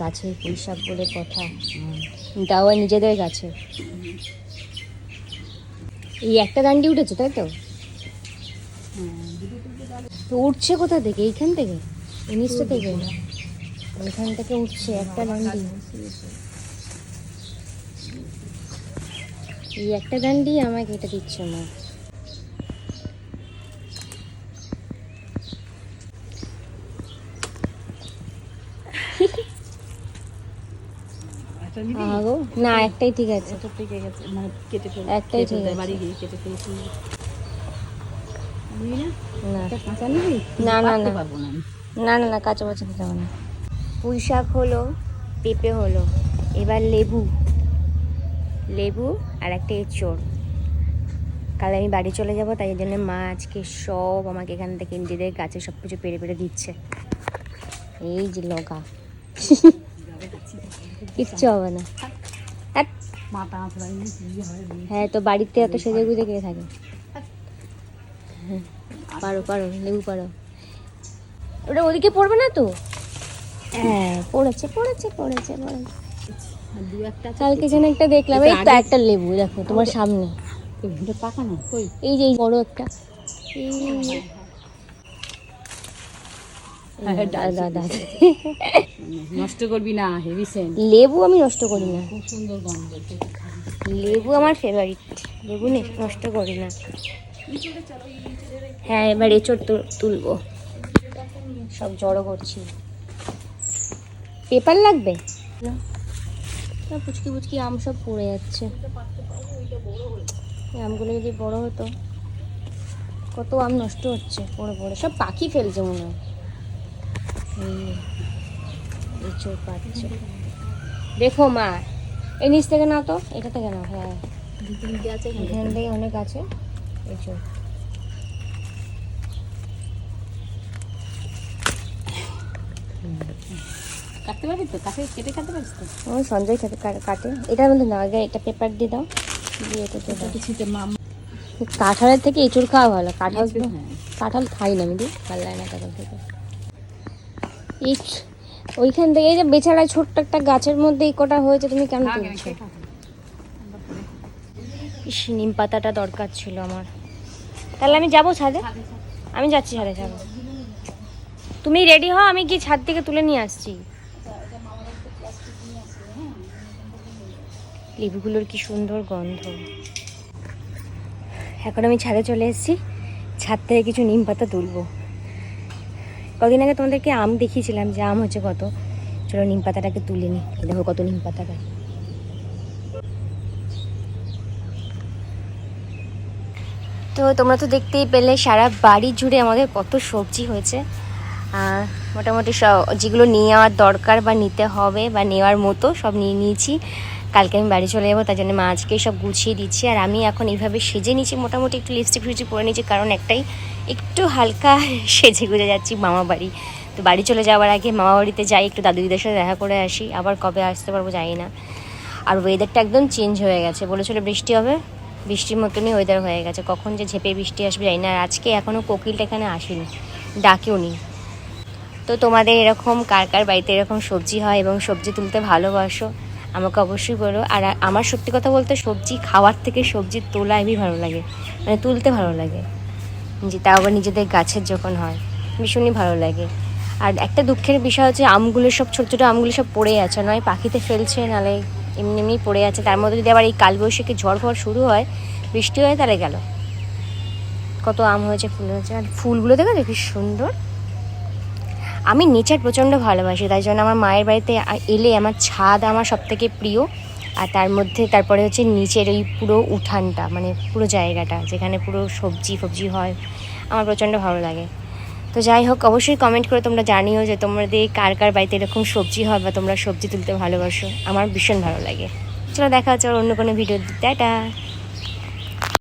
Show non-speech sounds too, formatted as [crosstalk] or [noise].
গাছের পুঁই শাক বলে কথা। তাও নিজেদের গাছে। এই একটা দান্ডি উঠেছে, তাই তো? উঠছে কোথা থেকে? এইখান থেকে? এই থেকে? ওইখান থেকে উঠছে একটা ডান্ডি। এই একটা ডান্ডি আমাকে এটা দিচ্ছে মা একটা নিবি? আগো না একটাই ঠিক আছে। এটা মানে কেটে ফেল একটাই ঠিক আছে। বাড়ি গিয়ে কেটে ফেলছি। না না। না, না, না। না কাঁচা বাচ্চা খেতে না। পুঁই শাক হলো পেঁপে হলো এবার লেবু। লেবু আর একটা এঁচড়। কাল আমি বাড়ি চলে যাব তাই জন্য মা আজকে সব আমাকে এখান থেকে নিজেদের গাছে সব কিছু পেরে পেরে দিচ্ছে। এই যে লগা। [laughs] কিচ্ছু হবে না। হয়। হ্যাঁ তো বাড়িতে এত সেজে গুজে কে থাকে? পারো পারো লেবু পারো। ওটা ওদিকে পড়বে না তো? হ্যাঁ পড়েছে পড়েছে পড়েছে পড়েছে। কালকে যেন একটা দেখলাম এই তো একটা লেবু দেখো তোমার সামনে। এই যে বড় একটা এই হ্যাঁ, হ্যাঁ, ডাল দাদা [laughs] নষ্ট করবি না হেভি সেন্ট লেবু আমি নষ্ট করি না। খুব সুন্দর গন্ধ লেবু আমার ফেভারিট লেবু নষ্ট করি না। হ্যাঁ এবার এচড় তু- তুলবো। সব জড়ো করছি। পেপার লাগবে? পুচকি পুচকি আম সব পড়ে যাচ্ছে। এই আমগুলো যদি বড় হতো কত আম নষ্ট হচ্ছে পড়ে পড়ে। সব পাখি ফেলছে মনে হয়। এঁচড় পাচ্ছে দেখো মা এই নিচ থেকে নাও তো এটা থেকে নাও হ্যাঁ। এখানে। থেকে অনেক আছে। এঁচড় কাটতে পারবি তো? কাটে কেটে কাটতে পারিস তো? সঞ্জয় খেতে কাটে। এটার মধ্যে না আগে এটা পেপার দিয়ে দাও। দিয়ে এটা দিয়ে দাও। একটু মাম কাঁঠালের থেকে এঁচড় খাওয়া ভালো। কাঁঠাল হ্যাঁ। কাঁঠাল খাই না আমি দিই ভালো লাগে না কাঁঠাল থেকে। এই ওইখান থেকে এই যে বেচারা ছোট্ট একটা গাছের মধ্যে এই কটা হয়েছে তুমি কেন তুলছো নিম পাতাটা দরকার ছিল আমার। তাহলে আমি যাব ছাদে? আমি যাচ্ছি ছাদে যাব তুমি রেডি হও আমি গিয়ে ছাদ থেকে তুলে নিয়ে আসছি। লেবুগুলোর কি সুন্দর গন্ধ। এখন আমি ছাদে চলে এসেছি। ছাদ থেকে কিছু নিম পাতা তুলবো। কদিন আগে তোমাদেরকে আম দেখিয়েছিলাম যে আম হচ্ছে কত। চলো নিম পাতাটাকে তুলে নিই। দেখো কত নিম পাতা গাছ তো তোমরা তো দেখতেই পেলে সারা বাড়ি জুড়ে আমাদের কত সবজি হয়েছে। মোটামুটি সব যেগুলো নিয়ে যাওয়ার দরকার বা নিতে হবে বা নেওয়ার মতো সব নিয়ে নিয়েছি। কালকে আমি বাড়ি চলে যাব, তার জন্য মা আজকে সব গুছিয়ে দিচ্ছি। আর আমি এখন এইভাবে সেজে নিচ্ছি মোটামুটি একটু লিপস্টিক ফিপস্টিক পরে নিচ্ছি কারণ একটাই, একটু হালকা [laughs] সেজে গুজে যাচ্ছি মামা বাড়ি। তো বাড়ি চলে যাওয়ার আগে মামা বাড়িতে যাই, একটু দাদু দিদিদের সাথে দেখা করে আসি। আবার কবে আসতে পারব জানি না। আর ওয়েদারটা একদম চেঞ্জ হয়ে গেছে। বলেছিল বৃষ্টি হবে, বৃষ্টির মতনই ওয়েদার হয়ে গেছে। কখন যে ঝেপে বৃষ্টি আসবে জানি না। আর আজকে এখনও কোকিলটা এখানে আসেনি, ডাকেও নি। তো তোমাদের এরকম, কার কার বাড়িতে এরকম সবজি হয় এবং সবজি তুলতে ভালোবাসো? আমাকে অবশ্যই বলো। আর আমার সত্যি কথা বলতে সবজি খাওয়ার থেকে সবজি তোলা এমনি ভালো লাগে। মানে তুলতে ভালো লাগে। যে তাও আবার নিজেদের গাছের যখন হয়, ভীষণই ভালো লাগে। আর একটা দুঃখের বিষয় হচ্ছে আমগুলো সব ছোটো ছোটো আমগুলো সব পড়ে আছে। নয়, পাখিতে ফেলছে, নালে এমনি এমনি পড়ে আছে। তার মধ্যে যদি আবার এই কালবৈশাখী ঝড় ফড় শুরু হয়, বৃষ্টি হয় তাহলে গেল। কত আম হয়েছে, ফুল হয়েছে। আর ফুলগুলো দেখো কি সুন্দর? আমি নেচার প্রচণ্ড ভালোবাসি, তাই জন্য আমার মায়ের বাড়িতে এলে আমার ছাদ আমার সব থেকে প্রিয়। আর তার মধ্যে তারপরে হচ্ছে নিচের ওই পুরো উঠানটা মানে পুরো জায়গাটা, যেখানে পুরো সবজি ফবজি হয়, আমার প্রচণ্ড ভালো লাগে। তো যাই হোক, অবশ্যই কমেন্ট করে তোমরা জানিও যে তোমাদের কার কার বাড়িতে এরকম সবজি হয় বা তোমরা সবজি তুলতে ভালোবাসো। আমার ভীষণ ভালো লাগে। চলো দেখা হচ্ছে অন্য কোনো ভিডিও টাটা!